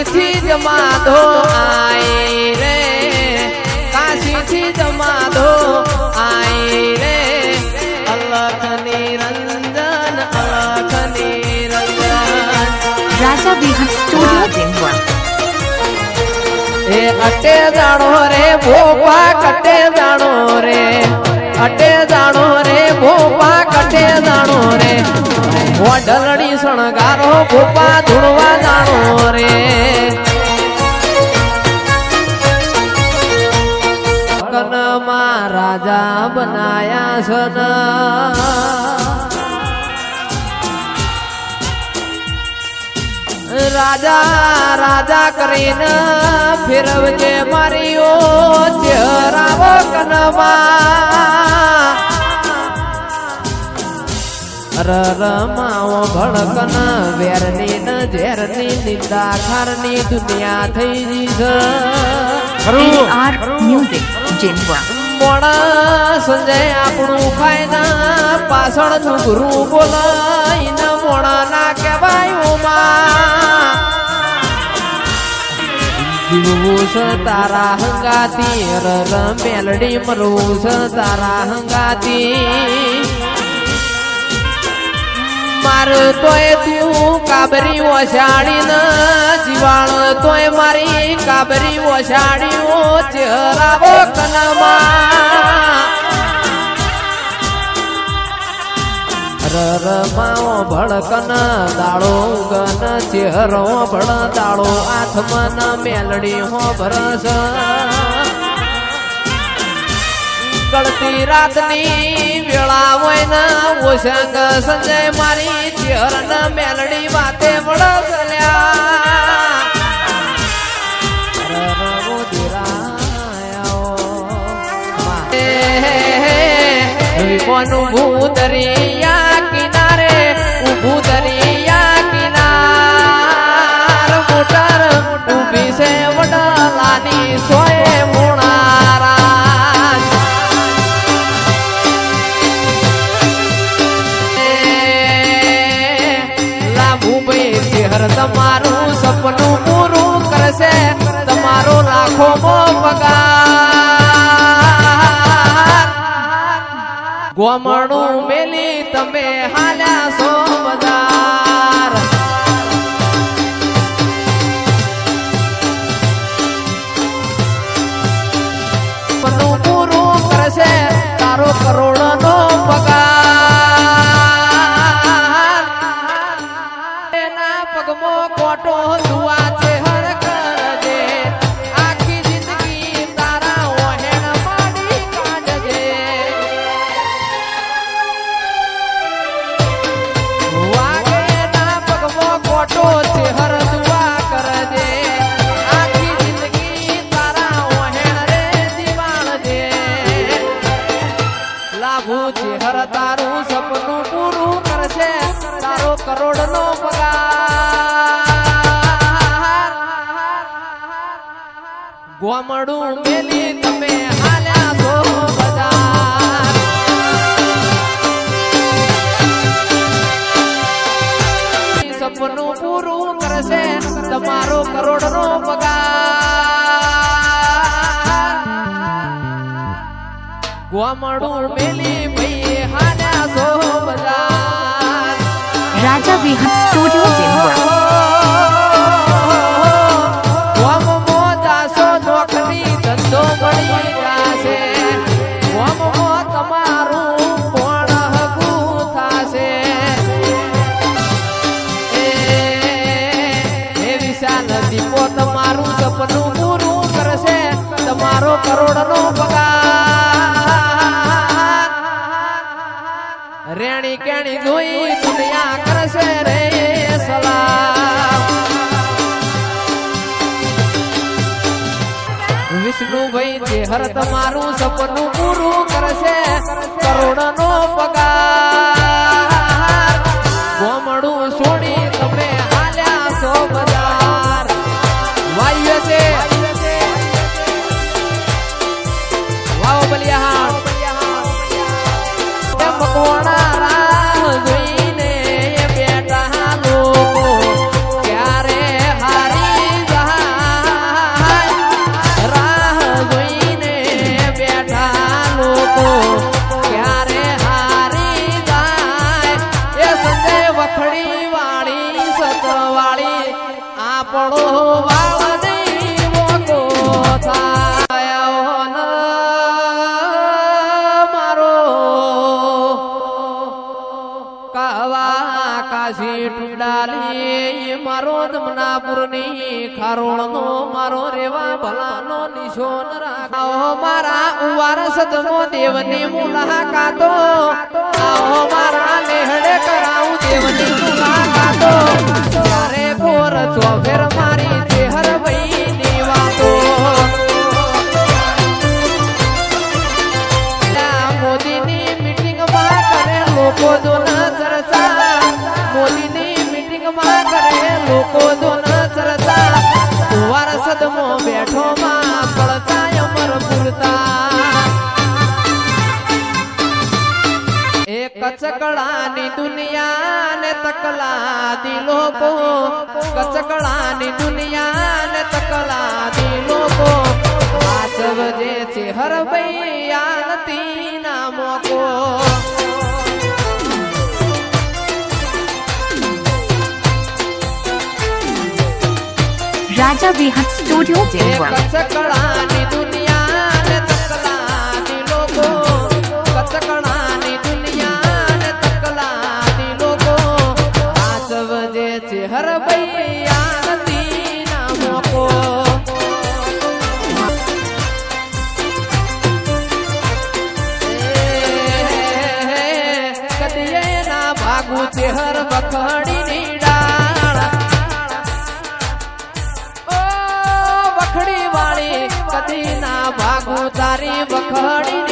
કાશી જ માધો આઈ રે. કાશી થી જમાધો આઈ રે. અલખ નિરંજન અલખ નિરંજન રાજા વિહાર સ્ટુડિયો Denver. એ અટે જાણો રે ભોપા કટે જાણો રે. અટે જાણો રે ભોપા મોઢલડી શણગારો ભોપા ધૂળવા જાણો રે. રાજા બનાયા સન. રાજા રાજા કરીને ફેરવજે મારી ઓ ચહેરાવ કનમાં રમાવો ભડકન વેરની ન ઝેરની નિંદા ખારની દુનિયા થઈ ગઈ છે સંજય આપણું ખાય ના પાછળનું ગુરુ બોલાય ન કહેવાય જીવવું તારા હંગાતી રર મેલડી મરવું તારા હંગાતી. મારું તોય તું કાબરી ઓછાડી ન જીવાણ તોય મારી કાબરી ઓછાડી ઓ ચહેરાવો કનમાં દાળો ગન ચહેરો ભળ દાળો આથમન મેલડી હો ભરસ. ગળતી રાતની વેળા ઓસંગ સંજય મારી ચહેરન મેલડી વાતે વળસલ્યા રરવો ધીરાયો. તમારો પગાર. ગોમણું મેલી તમે હાલ્યા સો બજાર પૂરું કરશે તારો કરોડ ગોમડું મેલી તમે હાલ્યા છો બજાર સપનું પૂરું કરશે તમારો કરોડ નો પગાર. ગોમડું મેલી ભાઈ હાલ્યા છો બજાર Raja Vihat Studio કરોડનો પગાર. રેણી કેણી જોઈ દુનિયા કરશે રે સલામ. વિષ્ણુભાઈ ચેહર તમારું સપનું પૂરું કરશે. કરોડનો પગાર. કાશી ટુડાલી મારો દમનાપુરની ખારોળનો મારો રેવા ભલાનો નિશોન રાખો મારા ઉવાર સદમો દેવની મુલાકાતો, આવો મારા લેહડે કરાવું દેવની મુલાકાતો. ત્યારે કોર ચોફેર મારી ચેહર કચકડાની દુનિયા ને તકલા દી લોકો. કચકડાની દુનિયા ને તકલા દી લોકો. આચવ જે છે હર ભૈયા નથી ના મોકો. રાજા વિહાર સ્ટુડિયો એ ચેહર બખડી ની ડાળ ઓ વખડી વાળી કદી ના ભાગું તારી વખડી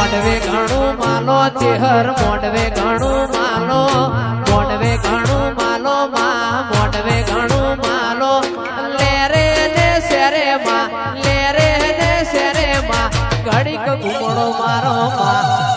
મોડવે ઘણું માલો, ચેહર મોડવે ઘણું માલો મોડવે ઘણું માલો, માં મોડવે ઘણું માલો. લેરે ને શેરે માં લેરે ને શેરે માં, ઘડીક ઘૂમડો મારો માં.